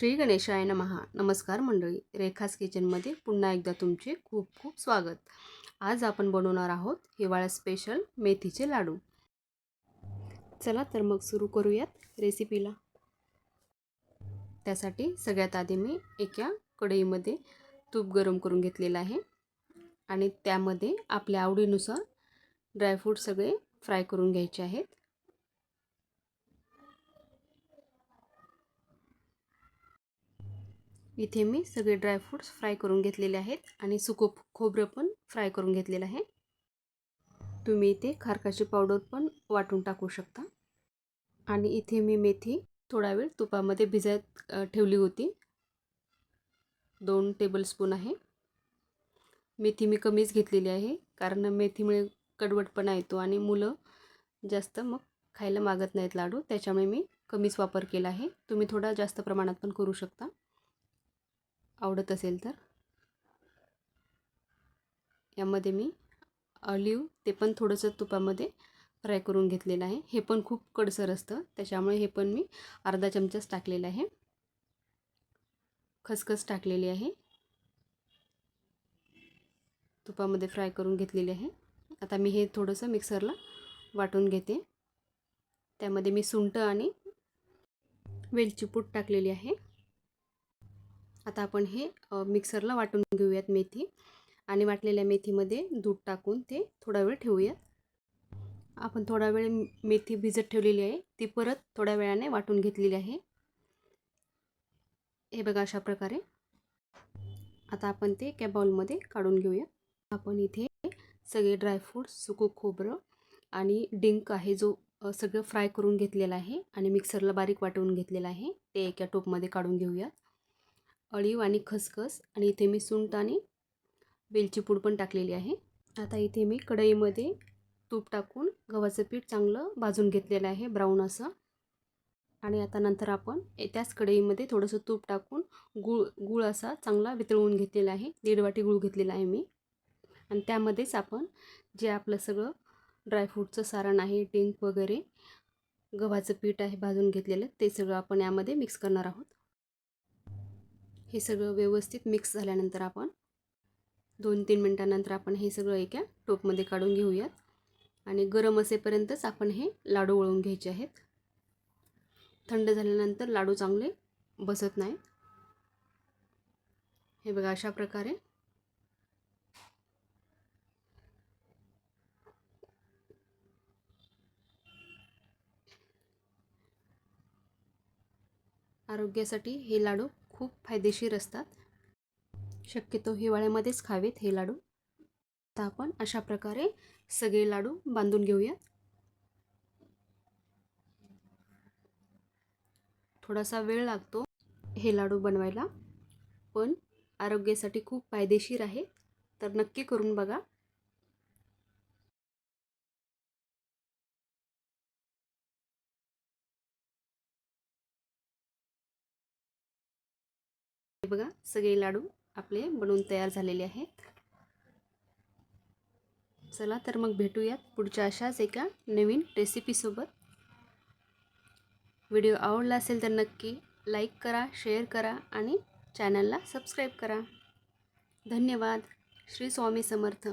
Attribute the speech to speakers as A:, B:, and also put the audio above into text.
A: श्री गणेशाय नमहा नमस्कार मंडळी रेखास किचनमध्ये पुन्हा एकदा तुमचे खूप खूप स्वागत. आज आपण बनवणार आहोत हिवाळा स्पेशल मेथीचे लाडू. चला तर मग सुरू करूयात रेसिपीला. त्यासाठी सगळ्यात आधी मी एका कढईमध्ये तूप गरम करून घेतलेलं आहे आणि त्यामध्ये आपल्या आवडीनुसार ड्रायफ्रूट सगळे फ्राय करून घ्यायचे आहेत. इथे मी सगळे ड्रायफ्रूट्स फ्राय करून घेतलेले आहेत आणि सुको खोबरं पण फ्राय करून घेतलेलं आहे. तुम्ही इथे खारकाची पावडर पण वाटून टाकू शकता. आणि इथे मी मेथी थोडा वेळ तुपामध्ये भिजत ठेवली होती. दोन टेबलस्पून आहे. मेथी मी कमीच घेतलेली आहे कारण मेथीमुळे कडवटपणा येतो आणि मुलं जास्त मग खायला मागत नाहीत लाडू त्याच्यामुळे मी कमीच वापर केला आहे. तुम्ही थोडा जास्त प्रमाणात पण करू शकता. आवडत असेल तर. यामध्ये मी ऑलिव्ह ते पण थोडंसं तुपामध्ये फ्राय करून घेतलेलं आहे. हे पण खूप कडसर असतं त्याच्यामुळे हे पण मी अर्धा चमचाच टाकलेलं आहे. खसखस टाकलेली आहे. तुपामध्ये फ्राय करून घेतलेली आहे. आता मी हे थोडंसं मिक्सरला वाटून घेते. त्यामध्ये मी सुंट आणि वेलचीपूट टाकलेली आहे. आता आपण हे मिक्सरला वाटून घेऊयात मेथी. आणि वाटलेल्या मेथीमध्ये दूध टाकून ते थोडा वेळ ठेवूयात. आपण थोडा वेळ मेथी भिजत ठेवलेली आहे. ती परत थोड्या वेळाने वाटून घेतलेली आहे. हे बघा अशा प्रकारे. आता आपण ते एका बाउलमध्ये काढून घेऊया आपण इथे सगळे ड्रायफ्रूट्स सुकू खोबरं आणि डिंक आहे जो सगळं फ्राय करून घेतलेला आहे आणि मिक्सरला बारीक वाटवून घेतलेला आहे. ते एका टोपमध्ये काढून घेऊयात. अळीव आणि खसखस आणि इथे मी सुंट आणि वेलची पूड पण टाकलेली आहे. आता इथे मी कढईमध्ये तूप टाकून गव्हाचं पीठ चांगलं भाजून घेतलेलं आहे ब्राऊन असं. आणि आता नंतर आपण त्याच कढईमध्ये थोडंसं तूप टाकून गूळ गूळ असा चांगला वितळवून घेतलेला आहे. दीड वाटी गूळ घेतलेला आहे मी. आणि त्यामध्येच आपण जे आपलं सगळं ड्रायफ्रूटचं सारण आहे टिंक वगैरे गव्हाचं पीठ आहे भाजून घेतलेलं ते सगळं आपण यामध्ये मिक्स करणार आहोत. हे सगळं व्यवस्थित मिक्स झाल्यानंतर आपण दोन तीन मिनटानंतर आपण हे सगळं एका टोपमध्ये काढून घेऊयात. आणि गरम असेपर्यंतच आपण हे लाडू वळून घ्यायचे आहेत. थंड झाल्यानंतर लाडू चांगले बसत नाहीत. हे बघा अशा प्रकारे. आरोग्यासाठी हे लाडू खूप फायदेशीर असतात. शक्यतो हिवाळ्यामध्येच खावेत हे लाडू. आता आपण अशा प्रकारे सगळे लाडू बांधून घेऊयात. थोडासा वेळ लागतो हे लाडू बनवायला. पण आरोग्यासाठी खूप फायदेशीर आहे. तर नक्की करून बघा. बघा सगळे लाडू आपले बनवून तयार झालेले आहेत. चला तर मग भेटूयात पुढच्या अशाच एका नवीन रेसिपीसोबत व्हिडिओ आवडला असेल तर नक्की लाईक करा शेअर करा आणि चॅनलला सबस्क्राईब करा. धन्यवाद. श्री स्वामी समर्थ.